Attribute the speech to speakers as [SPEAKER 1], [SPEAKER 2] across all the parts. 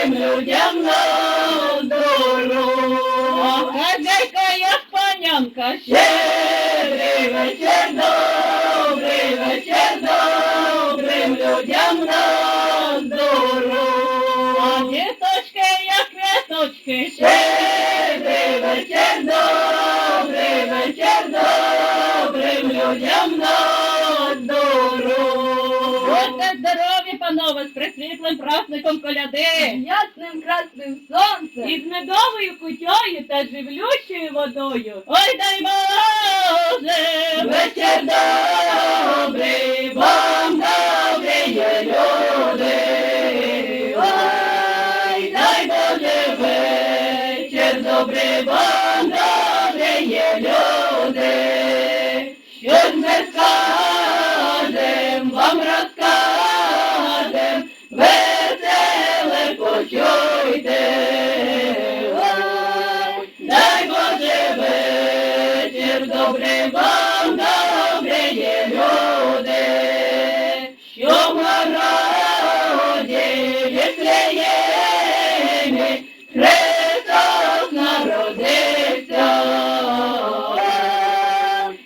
[SPEAKER 1] добрим людям на здоров'я.
[SPEAKER 2] Хазяйка як панянка,
[SPEAKER 1] Щедрий вечір, добрий вечір, добрим людям на здоров'я.
[SPEAKER 2] діточки як квіточки,
[SPEAKER 1] Щедрий вечір, добрий вечір, добрим людям на.
[SPEAKER 2] Будьте здорові, панове, з присвітлим праздником коляди.
[SPEAKER 3] Ясним красним сонцем.
[SPEAKER 2] І з медовою кутьою та живлющою водою. Ой, дай Боже!
[SPEAKER 1] Вечір добрий, вам добрі є люди. Ой, дай Боже вечір добрий, вам добрий вам, добрі є люди. Що в народі Вифлеємі Христос народився.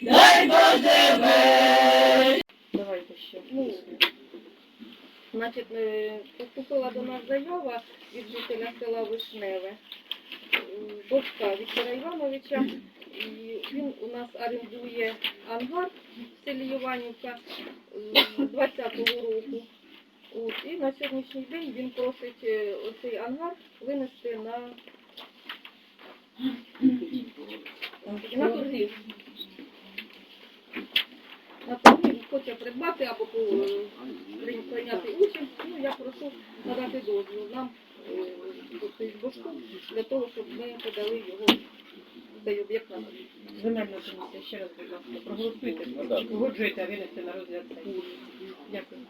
[SPEAKER 1] Дай Боже вечір.
[SPEAKER 2] Давайте ще.
[SPEAKER 4] Значить, е, поступила до нас заява від жителя села Вишневе, Бобка Віктора Івановича. Він у нас орендує ангар в селі Іванівка з 20-го року. От, і на сьогоднішній день він просить е, оцей ангар винести на, на торгів. На торгів хоче придбати або е, прийняти участь. Ну, я прошу надати дозвіл нам, е, тобто для того, щоб ми подали його цей об'єкт на
[SPEAKER 2] земельну комісію. ще раз, будь ласка, проголосуйте. Погоджуєте, а винести на розгляд. Дякую.